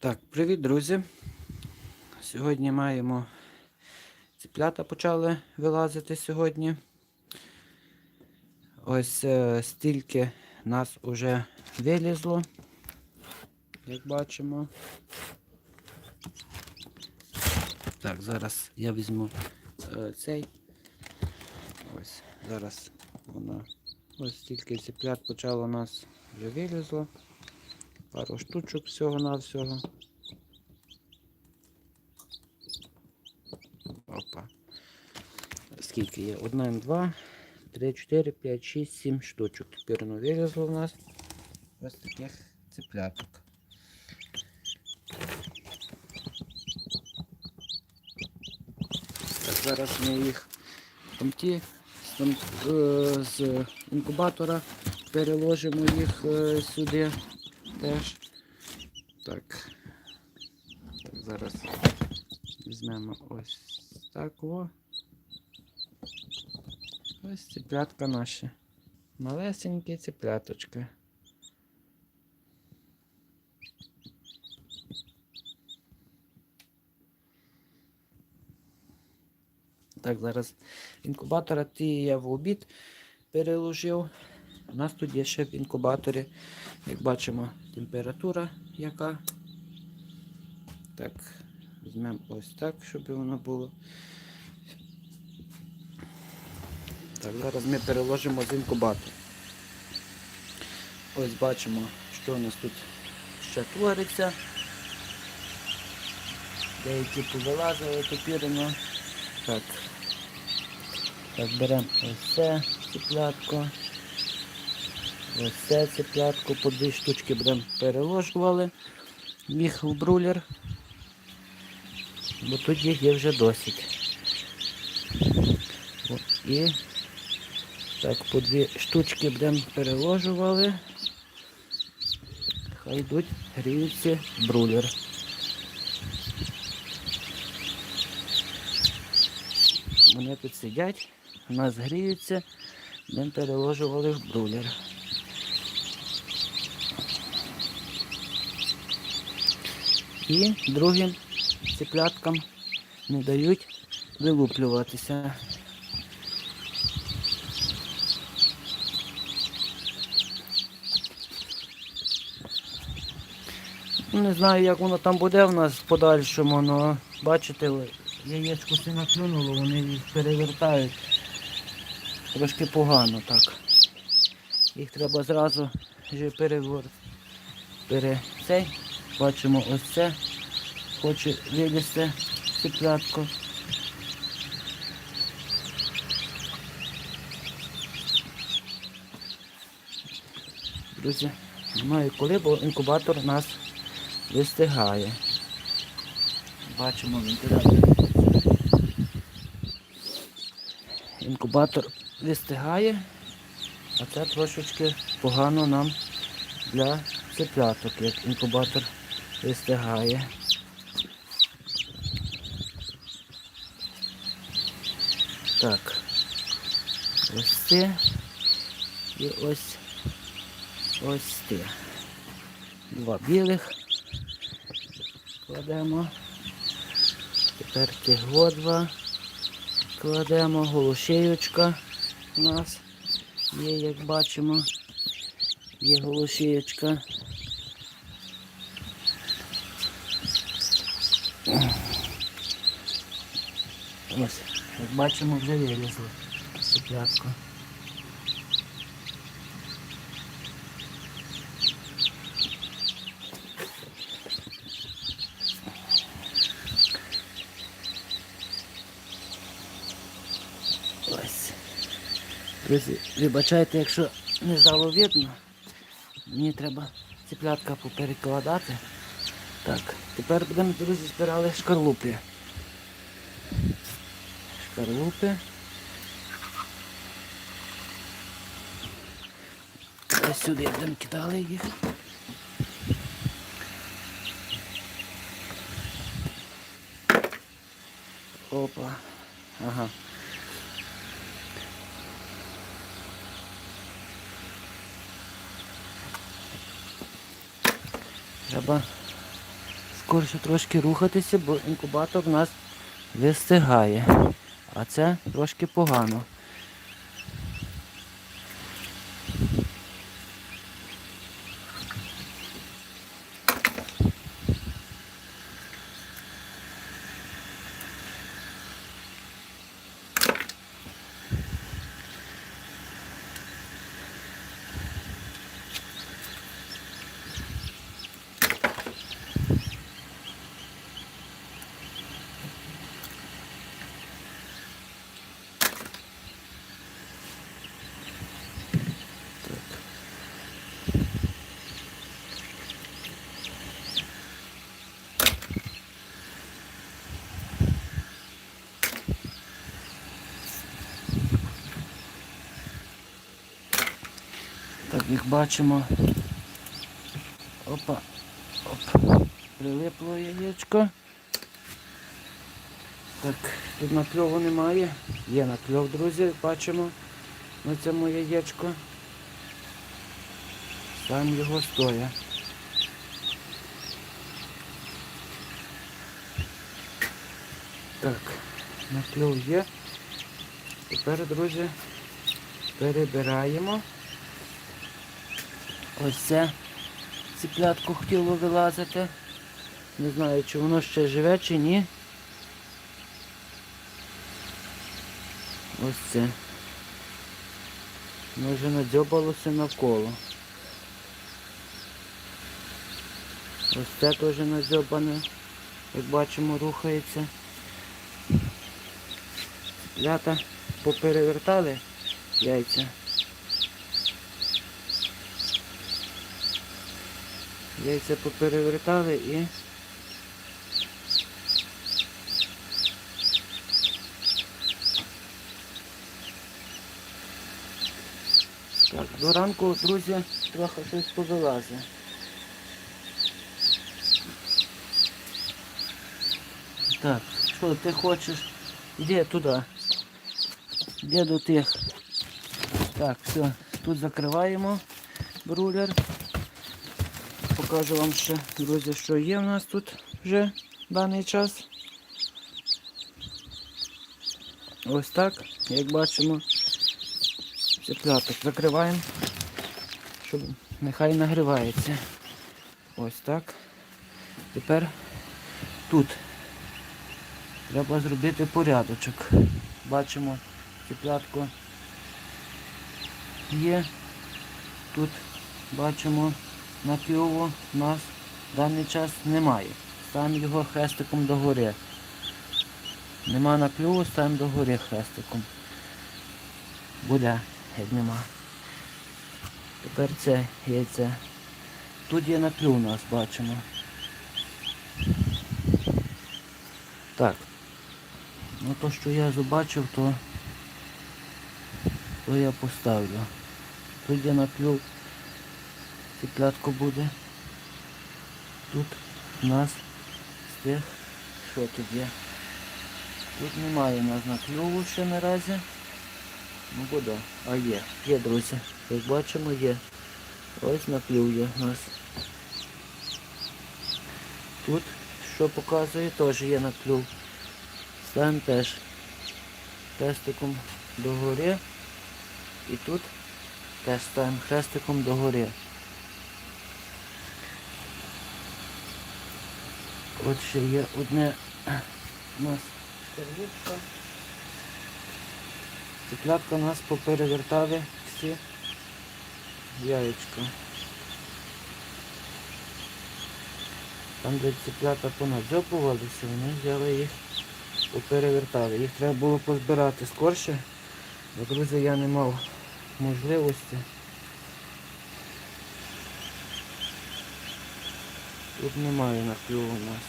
Так, привіт, друзі. Сьогодні маємо ціплята почали вилазити сьогодні. Ось е, стільки нас уже вилізло, як бачимо. Так, зараз я візьму е, цей. Ось, зараз воно. Ось стільки ціплят почало нас вже вилізло. Пару штучок всього-навсього. Опа. Скільки є? Одна, два, три, чотири, п'ять, шість, сім штучок. Тепер воно вилізло в нас. Ось таких цепляток. Так, зараз ми їх там, е, з інкубатора переложимо їх е, сюди теж. Так. Так, зараз візьмемо ось так о. Ось ціплятка наші. Малесенькі ціпляточки. Так, зараз інкубатора ті я в обід переложив. У нас тут є ще в інкубаторі, як бачимо, температура яка. Так, візьмемо ось так, щоб воно було. Так, зараз ми переложимо з інкубатора. Ось бачимо, що у нас тут ще твориться. Деякі повилазили тепірно. Так. Так, беремо ось це ціплятко. Ось це ціплятку по дві штучки будемо переложували їх в брулер. Бо тут їх є вже досить. І так, по дві штучки будемо переложували. Хай йдуть, гріються брулер. Вони тут сидять, у нас гріються, будемо переложували в брулер. І другим цепляткам не дають вилуплюватися. Не знаю, як воно там буде в нас в подальшому, але бачите, яєчко все наклюнуло, вони їх перевертають. Трошки погано так. Їх треба зразу вже перевор... пере... цей. Бачимо ось це. Хоче вилізти ціплятко. Друзі, немає коли, бо інкубатор у нас вистигає. Бачимо вентилятор. Інкубатор вистигає, а це трошечки погано нам для цепляток, як інкубатор вистигає. Так. Ось це і ось ось те. Два білих кладемо. Тепер тягло два кладемо, голошеючка у нас є, як бачимо, є голошеючка. Ось, як бачимо, вже вилізли цеплятку. Ось. Друзі, вибачайте, якщо не стало видно, мені треба цеплятка поперекладати. Так, тепер будемо, друзі, збирали шкарлупи. Шкарлупи. Ось сюди будемо кидали їх. Опа. Ага. Треба скорше трошки рухатися, бо інкубатор у нас вистигає. А це трошки погано. Як бачимо. Опа. Оп. Прилипло яєчко. Так, тут накльову немає. Є накльов, друзі, бачимо на цьому яєчко. Сам його стоя. Так, накльов є. Тепер, друзі, перебираємо. Ось це ціплятку хотіло вилазити. Не знаю, чи воно ще живе, чи ні. Ось це. Воно вже надзьобалося навколо. Ось це теж надзьобане, як бачимо, рухається. Циплята поперевертали яйця. Яйця поперевертали і так, до ранку, друзі, трохи щось повилазить. Так, що ти хочеш? Іди туди. Іди до тих. Так, все, тут закриваємо брулер. Покажу вам ще, друзі, що є в нас тут вже в даний час. Ось так, як бачимо, цепляток закриваємо, щоб нехай нагрівається. Ось так. Тепер тут треба зробити порядочок. Бачимо, цеплятко є. Тут бачимо накльову у нас в даний час немає. Ставимо його хрестиком догори. Нема накльову, ставимо догори хрестиком. Буде, як нема. Тепер це яйце. Тут є накльов у нас, бачимо. Так. Ну то, що я побачив, то, то я поставлю. Тут є накльов. Ціплятко буде. Тут у нас стих. Що тут є? Тут немає у нас накльову ще наразі. Ну буде. А є. Є, друзі. Як бачимо, є. Ось наклюв є у нас. Тут, що показує, теж є наклюв. Ставимо теж хрестиком догори. І тут теж ставимо хрестиком догори. От ще є одне у нас скарбучка. Цеплятка у нас поперевертали всі яєчка. Там, де цеплята понадзьопувалися, вони взяли їх, поперевертали. Їх треба було позбирати скорше, бо, друзі, я не мав можливості. Тут немає наклюву у нас.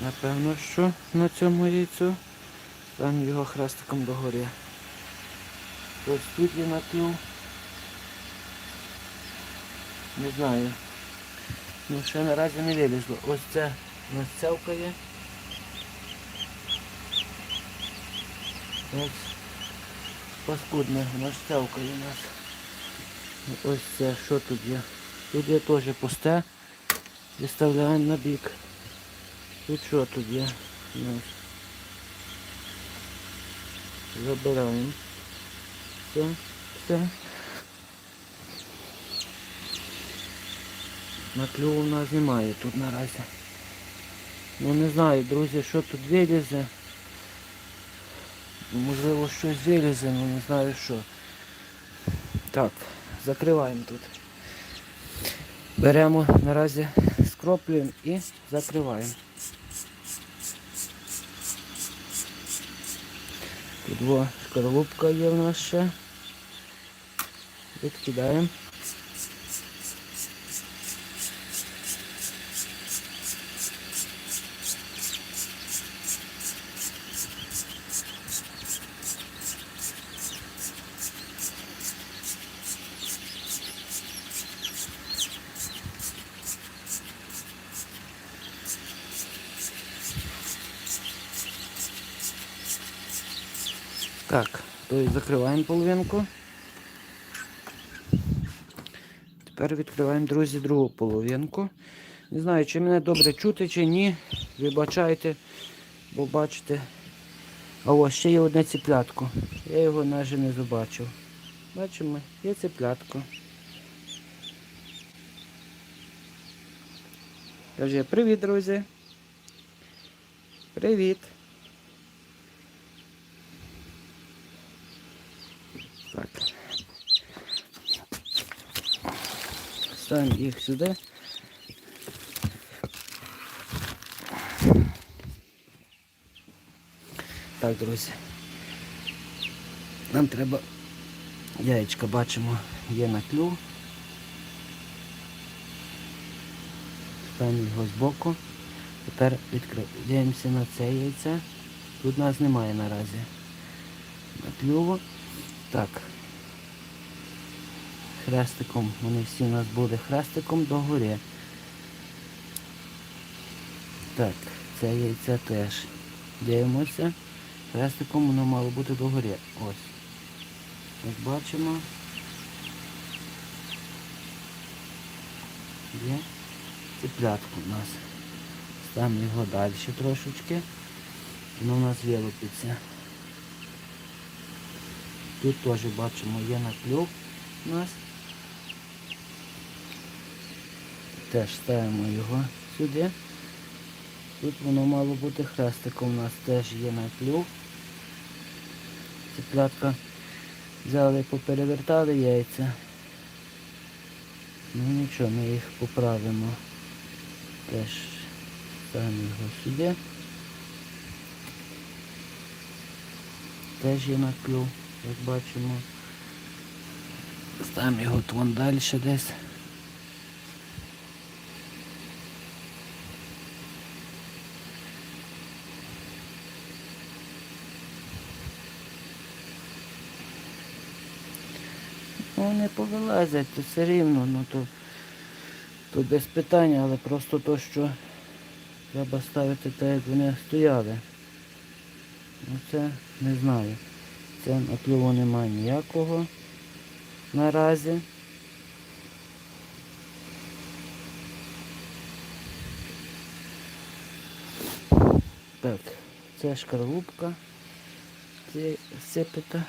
Напевно, що на цьому яйцю. Там його хрестиком догори. Ось тут є наклюв. Не знаю. Ну ще наразі не вилізло. Ось це у нас цявкає. Ось паскудне, воно ж цявкає у нас. Ось це, що тут є? Тут є теж пусте. Відставляємо на бік. Тут що тут є? Забираємо. Все, все. На клюву в нас немає тут наразі. Ну не знаю, друзі, що тут вилізе. Можливо, щось вилізе, але не знаю що. Так, закриваємо тут. Беремо наразі, скроплюємо і закриваємо. Тут шкарлупка є в нас ще. Відкидаємо. Так, то закриваємо половинку. Тепер відкриваємо, друзі, другу половинку. Не знаю, чи мене добре чути, чи ні. Вибачайте, бо бачите. А ось ще є одне ціплятко. Я його навіть не побачив. Бачимо, є ціплятко. Каже, привіт, друзі. Привіт. Ставимо їх сюди. Так, друзі. Нам треба яєчка бачимо, є на клюв. Ставимо його збоку. Тепер відкриємося на це яйце. Тут нас немає наразі. На клюву. Так. Хрестиком, вони всі у нас буде хрестиком догори. Так, це яйце теж. Дивимося. Хрестиком воно мало бути догори. Ось. Як бачимо. Є ціплятку у нас. Ставимо його далі трошечки. Воно у нас вилупиться. Тут теж бачимо є накльов у нас. Теж ставимо його сюди. Тут воно мало бути хрестиком, у нас теж є накльов. Цеплятка взяли, поперевертали яйця. Ну нічого, ми їх поправимо. Теж ставимо його сюди. Теж є накльов як бачимо. Ставимо його вон далі десь. Вони повилазять, то все рівно, ну то, то без питання, але просто то, що треба ставити так, як вони стояли. Ну це не знаю. Це напліву немає ніякого наразі. Так, це шкарлупка Це сипета.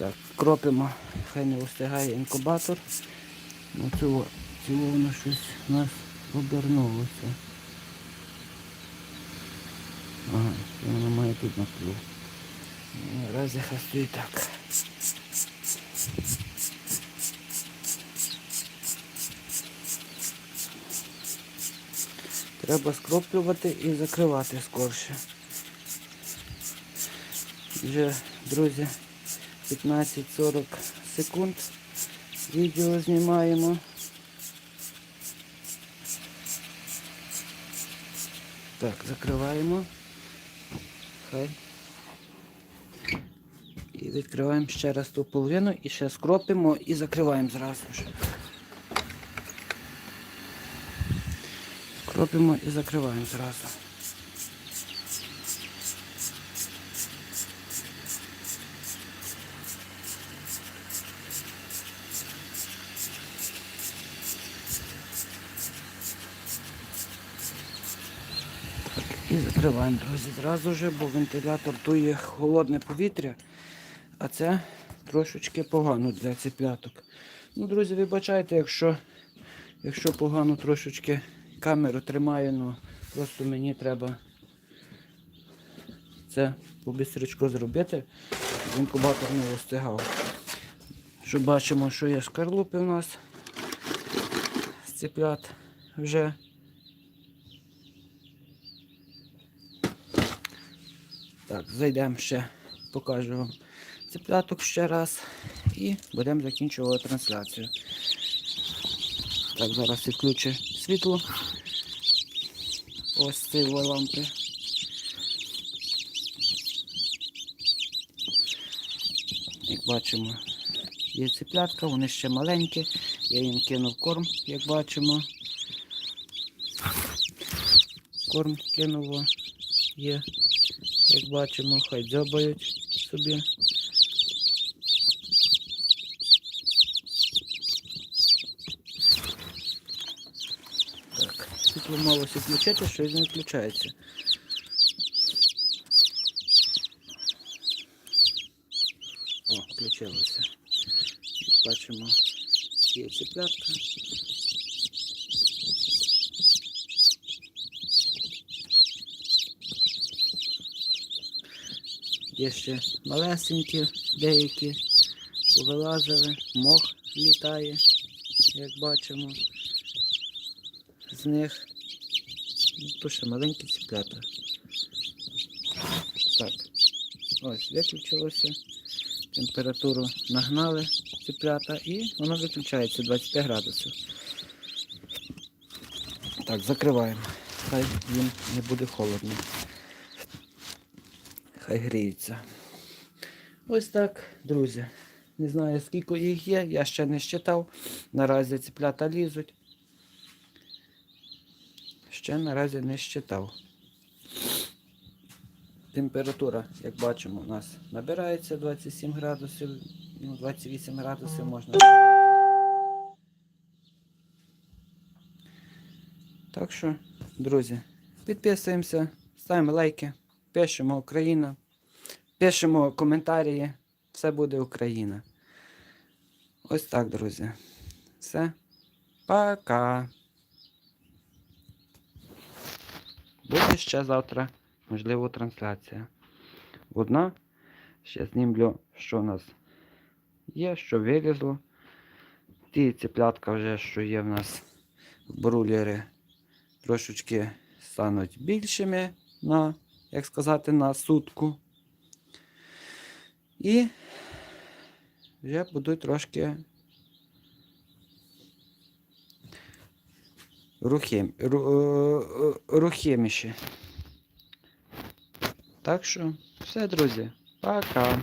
Так, кропимо, хай не встигає інкубатор. Ну цього, цього воно щось у нас обернулося. Ага, воно має тут наплюв. Наразі хай стоїть так. Треба скроплювати і закривати скорше. Вже, друзі, 15-40 секунд відео знімаємо. Так, закриваємо. Хай. І відкриваємо ще раз ту половину і ще скропимо і закриваємо зразу ж. Скропимо і закриваємо зразу. І закриваємо, друзі, зразу же, бо вентилятор дує холодне повітря, а це трошечки погано для ціпляток. Ну, друзі, вибачайте, якщо, якщо погано трошечки камеру тримаю, ну просто мені треба це побистричку зробити, інкубатор не вистигав. Що бачимо, що є шкарлупи у нас з ціплят вже. Так, зайдемо ще, покажу вам ціпляток ще раз і будемо закінчувати трансляцію. Так, зараз відключу світло. Ось ці лампи. Як бачимо, є ціплятка, вони ще маленькі. Я їм кинув корм, як бачимо. Корм кинув, є, як бачимо, хай дзьобають собі. Так, світло мало включити, щось не включається. О, включилося. Бачимо, є ціплятка. Є ще малесенькі деякі повилазили, мох літає, як бачимо. З них то ще маленькі ціплята. Так, ось виключилося. Температуру нагнали ціплята і воно виключається 25 градусів. Так, закриваємо. Хай їм не буде холодно. Хай гріються. Ось так, друзі. Не знаю скільки їх є, я ще не щитав. Наразі ціплята лізуть. Ще наразі не щитав. Температура, як бачимо, у нас набирається 27 градусів, ну 28 градусів можна. Так що, друзі, підписуємося, ставимо лайки, пишемо Україна, пишемо коментарі. Все буде Україна. Ось так, друзі. Все. Пока. Буде ще завтра, можливо, трансляція. Одна. Ще знімлю, що у нас є, що вилізло. Ті ціплятка вже, що є в нас брулери, трошечки стануть більшими на, як сказати, на сутку. І вже буду трошки рухим, ру, е, е, рухиміші. Так що, все, друзі, пока.